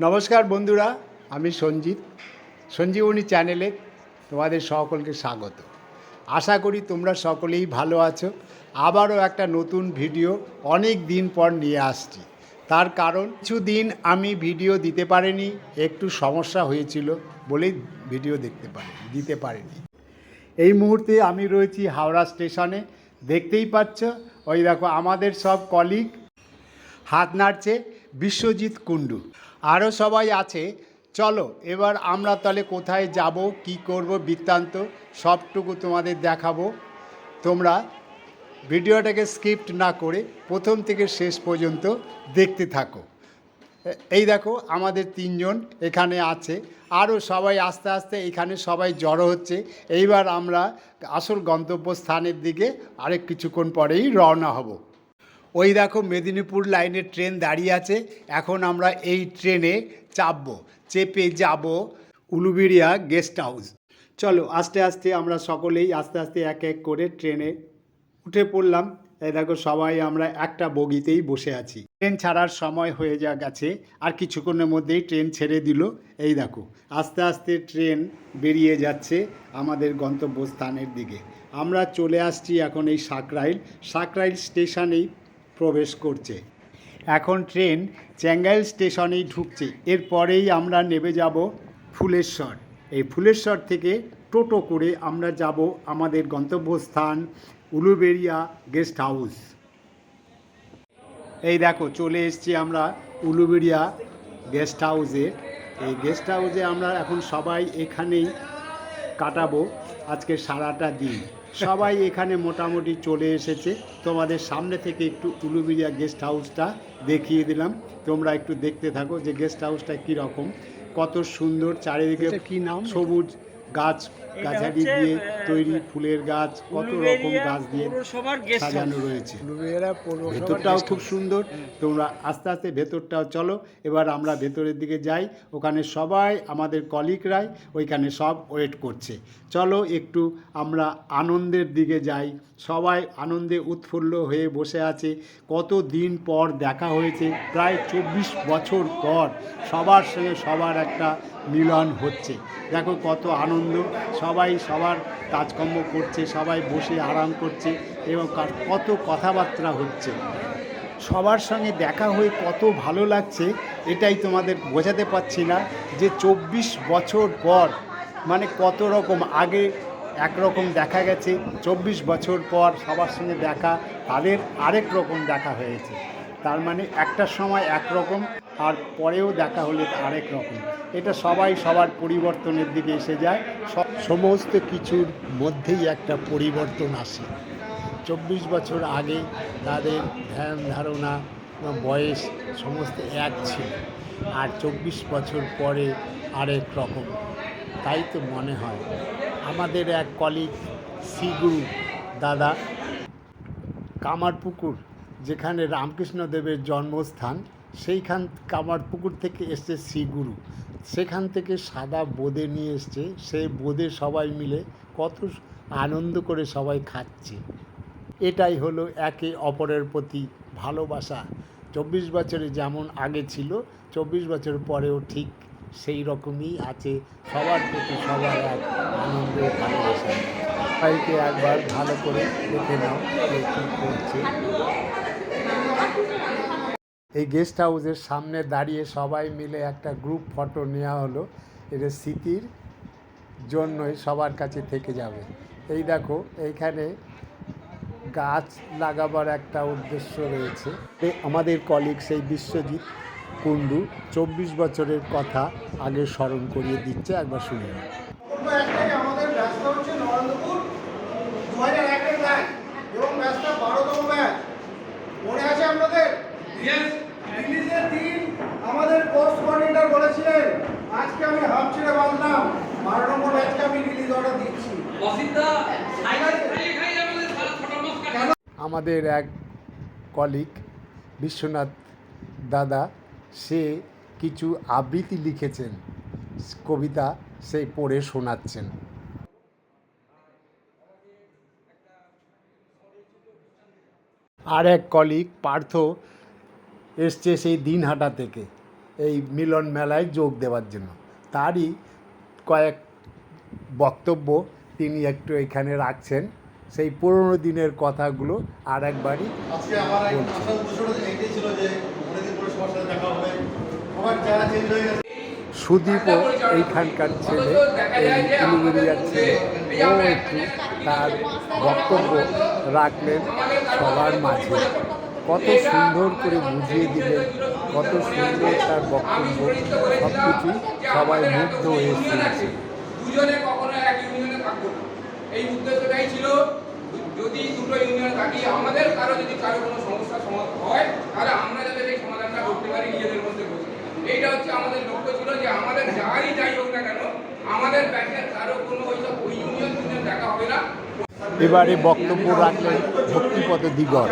নমস্কার বন্ধুরা, আমি সঞ্জিত। সঞ্জীবনী চ্যানেলে তোমাদের সকলকে স্বাগত। আশা করি তোমরা সকলেই ভালো আছো। আবারও একটা নতুন ভিডিও অনেক দিন পর নিয়ে আসছি। তার কারণ, কিছুদিন আমি ভিডিও দিতে পারিনি, একটু সমস্যা হয়েছিল বলেই ভিডিও দেখতে পারি, দিতে পারিনি। এই মুহূর্তে আমি রয়েছি হাওড়া স্টেশনে। দেখতেই পাচ্ছ, ওই দেখো আমাদের সব কলিগ হাত নাড়ছে বিশ্বজিৎ কুণ্ডু। আরও সবাই আছে। চলো, এবার আমরা তাহলে কোথায় যাব, কি করব, বৃত্তান্ত, সবটুকু তোমাদের দেখাবো। তোমরা ভিডিওটাকে স্কিপ্ট না করে প্রথম থেকে শেষ পর্যন্ত দেখতে থাকো। এই দেখো, আমাদের তিনজন এখানে আছে। আরও সবাই আস্তে আস্তে এখানে সবাই জড়ো হচ্ছে। এইবার আমরা আসল গন্তব্যস্থানের দিকে আরেক কিছুক্ষণ পরেই রওনা হব। ওই দেখো মেদিনীপুর লাইনের ট্রেন দাঁড়িয়ে আছে। এখন আমরা এই ট্রেনে চাপবো, চেপে যাব উলুবেড়িয়া গেস্ট হাউস। চলো, আস্তে আস্তে আমরা সকলেই আস্তে আস্তে এক এক করে ট্রেনে উঠে পড়লাম। এই দেখো সবাই আমরা একটা বগিতেই বসে আছি। ট্রেন ছাড়ার সময় হয়ে যা গেছে, আর কিছুক্ষণের মধ্যেই ট্রেন ছেড়ে দিল। এই দেখো, আস্তে আস্তে ট্রেন বেরিয়ে যাচ্ছে আমাদের গন্তব্যস্থানের দিকে। আমরা চলে আসছি এখন এই সাকরাইল সাকরাইল স্টেশনেই প্রবেশ করছে। এখন ট্রেন চ্যাঙ্গাইল স্টেশনেই ঢুকছে। এরপরেই আমরা নেমে যাব ফুলেশ্বর। এই ফুলেশ্বর থেকে টোটো করে আমরা যাব আমাদের গন্তব্যস্থান উলুবেড়িয়া গেস্ট হাউস। এই দেখো, চলে এসছি আমরা উলুবেড়িয়া গেস্ট হাউসে। এই গেস্ট হাউসে আমরা এখন সবাই এখানেই কাটাবো আজকে সারাটা দিন। সবাই এখানে মোটামুটি চলে এসেছে তোমাদের সামনে থেকে একটু উলুবিরিয়া গেস্ট হাউসটা দেখিয়ে দিলাম তোমরা একটু দেখতে থাকো যে গেস্ট হাউসটা কীরকম কত সুন্দর চারিদিকে কি নাম? সবুজ গাছ গাছালি দিয়ে তৈরি ফুলের গাছ কত রকম গাছ দিয়ে সাজানো রয়েছে। ভেতরটাও খুব সুন্দর। তোমরা আস্তে আস্তে ভেতরটাও চলো। এবার আমরা ভেতরের দিকে যাই। ওখানে সবাই আমাদের কলিগরাই ওইখানে সব ওয়েট করছে। চলো একটু আমরা আনন্দের দিকে যাই। সবাই আনন্দে উৎফুল্ল হয়ে বসে আছে। কত দিন পর দেখা হয়েছে। প্রায় চব্বিশ বছর পর সবার সঙ্গে সবার একটা মিলন হচ্ছে। দেখো কত আনন্দ সবাই সবার কাজকর্ম করছে, সবাই বসে আরাম করছে এবং কত কথাবার্তা হচ্ছে। সবার সঙ্গে দেখা হয়ে কত ভালো লাগছে, এটাই তোমাদের বোঝাতে পারছি না যে চব্বিশ বছর পর মানে কত রকম আগে একরকম দেখা গেছে, চব্বিশ বছর পর সবার সঙ্গে দেখা, তাদের আরেক রকম দেখা হয়েছে। তার মানে একটা সময় একরকম আর পরেও দেখা হলে আরেক রকম। এটা সবাই সবার পরিবর্তনের দিকে এসে যায়। সব সমস্ত কিছুর মধ্যেই একটা পরিবর্তন আসে। চব্বিশ বছর আগে তাদের ধ্যান, ধারণা বা বয়স সমস্ত এক ছিল। আর চব্বিশ বছর পরে আরেক রকম। তাই তো মনে হয়। আমাদের এক কলিগ সিগুরু দাদা, কামারপুকুর, যেখানে রামকৃষ্ণদেবের জন্মস্থান সেইখান কামারপুকুর থেকে এসছে শ্রীগুরু। সেখান থেকে সাদা বোঁদে নিয়ে এসছে। সেই বোঁদে সবাই মিলে কত আনন্দ করে সবাই খাচ্ছে। এটাই হলো একে অপরের প্রতি ভালোবাসা। চব্বিশ বছরে যেমন আগে ছিল, চব্বিশ বছর পরেও ঠিক সেই রকমই আছে সবার প্রতি সবার এক আনন্দ ভালোবাসা। সবাইকে একবার ভালো করে দেখে নাও কে করছে। এই গেস্ট হাউসের সামনে দাঁড়িয়ে সবাই মিলে একটা গ্রুপ ফটো নেওয়া হলো। এটা স্মৃতির জন্যই সবার কাছে থেকে যাবে। এই দেখো, এইখানে গাছ লাগাবার একটা উদ্দেশ্য রয়েছে। আমাদের কলিগ সেই বিশ্বজিৎ কুণ্ডু চব্বিশ বছরের কথা আগে স্মরণ করিয়ে দিচ্ছে, একবার শুনে আজকে আমি হাফ ছেড়ে বাঁধলাম। বারো নম্বর আমি রিলিজ অর্ডার দিচ্ছি। আমাদের এক কলিগ বিশ্বনাথ দাদা সে কিছু আবৃত্তি লিখেছেন। কবিতা সে পড়ে শোনাচ্ছেন। আর এক কলিগ পার্থ এসছে সেই দিনহাটা থেকে। এই মিলন মেলায় যোগ দেওয়ার জন্য। তারই কয়েক বক্তব্য তিনি একটু এখানে রাখছেন। সেই পুরনো দিনের কথাগুলো আর একবারই আজকে আমার উদ্দেশ্যটা ছিল যে অনেকদিন পরে সবার সাথে দেখা হবে। সবার চেঞ্জ হয়ে গেছে। সুদীপও এইখানকার ছেলে। ও একটু তার বক্তব্য রাখলেন সবার মাঝে। কত সুন্দর করে বুঝিয়ে দিলেন কত সুন্দর তার বক্তব্য সব কিছুই সবাই মুগ্ধ হয়ে শুনছে। দুজনে কখনো এক ইউনিয়নে থাকব না এই উদ্দেশ্যটাই ছিল যদি দুটো ইউনিয়ন থাকি আমাদের কারও যদি কারও কোনো সমস্যার সমাধান হয় তাহলে আমরা যাতে সেই সমাধানটা করতে পারি নিজেদের মধ্যে এইটা হচ্ছে আমাদের লক্ষ্য ছিল যে আমাদের যারই যাই হোক না কেন আমাদের ব্যাংকের কারও কোনো ওই ইউনিয়ন ইউনিয়ন দেখা হবে না। এবারে বক্তব্য রাখলেন ভক্তিপদ দিগর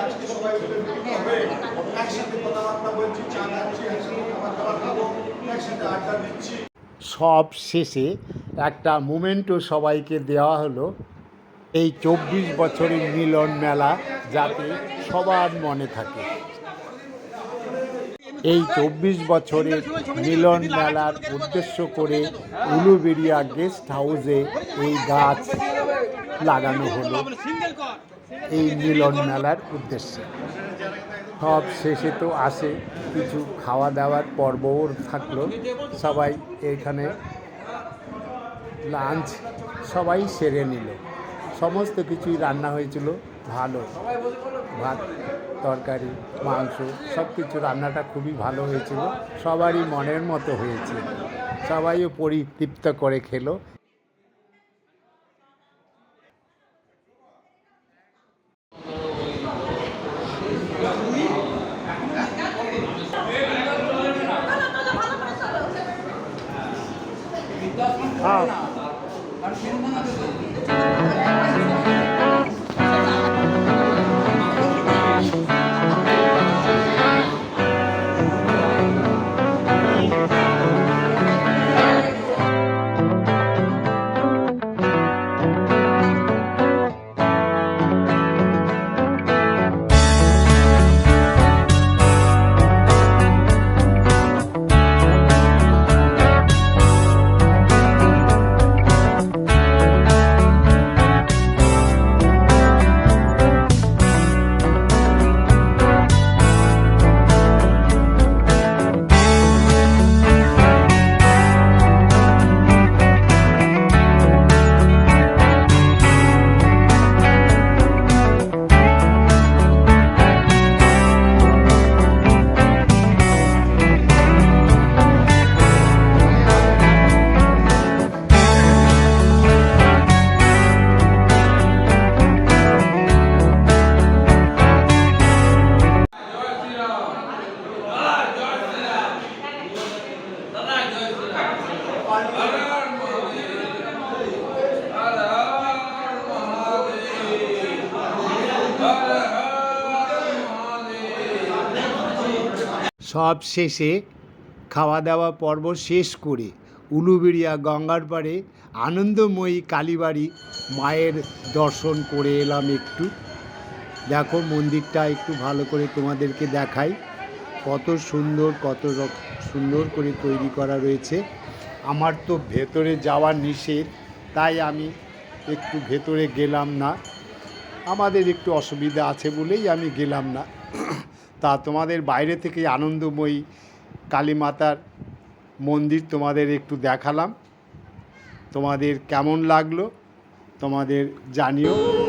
আজকে সবাই মিলে মিলিত হবে একসাথে কথাবার্তা বলছি চা খাচ্ছি একসাথে খাবার দাবার খাব একসাথে আড্ডা দিচ্ছি সব শেষে একটা মোমেন্টও সবাইকে দেওয়া হলো। এই চব্বিশ বছরের মিলন মেলা যাতে সবার মনে থাকে। এই চব্বিশ বছরের মিলন মেলার উদ্দেশ্য করে উলুবেরিয়া গেস্ট হাউসে এই গাছ লাগানো হলো। এই মিলন মেলার উদ্দেশ্যে। সব শেষে তো আসে কিছু খাওয়া দাওয়ার পর্বও থাকল। সবাই এখানে লাঞ্চ সবাই সেরে নিল। সমস্ত কিছুই রান্না হয়েছিল, ভালো। ভাত, তরকারি, মাংস সব কিছু রান্নাটা খুবই ভালো হয়েছিল। সবারই মনের মতো হয়েছে। সবাইও পরিতৃপ্ত করে খেলো। 그만하려고. সব শেষে খাওয়া দাওয়া পর্ব শেষ করে উলুবেড়িয়া গঙ্গার পাড়ে আনন্দময়ী কালীবাড়ি মায়ের দর্শন করে এলাম একটু। দেখো মন্দিরটা একটু ভালো করে তোমাদেরকে দেখাই। কত সুন্দর কত সুন্দর করে তৈরি করা রয়েছে। আমার তো ভেতরে যাওয়া নিষেধ, তাই আমি একটু ভেতরে গেলাম না। আমাদের একটু অসুবিধা আছে বলেই আমি গেলাম না। তা তোমাদের বাইরে থেকে আনন্দময়ী কালী মাতার মন্দির তোমাদের একটু দেখালাম। তোমাদের কেমন লাগল? তোমাদের জানিও।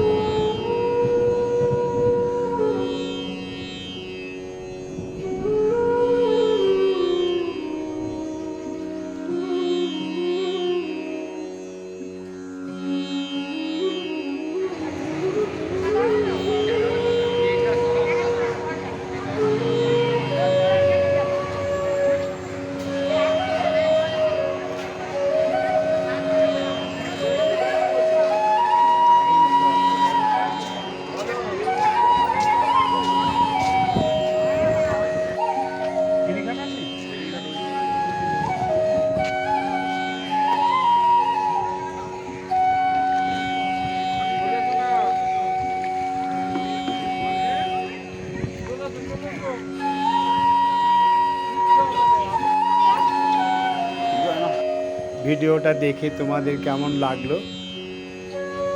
ভিডিওটা দেখে তোমাদের কেমন লাগল?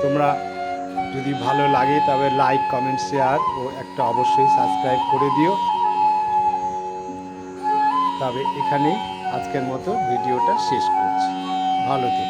তোমরা যদি ভালো লাগে তবে লাইক কমেন্ট শেয়ার ও একটা অবশ্যই সাবস্ক্রাইব করে দিও। তবে এখানেই আজকের মতো ভিডিওটা শেষ করছি। ভালো থেকো।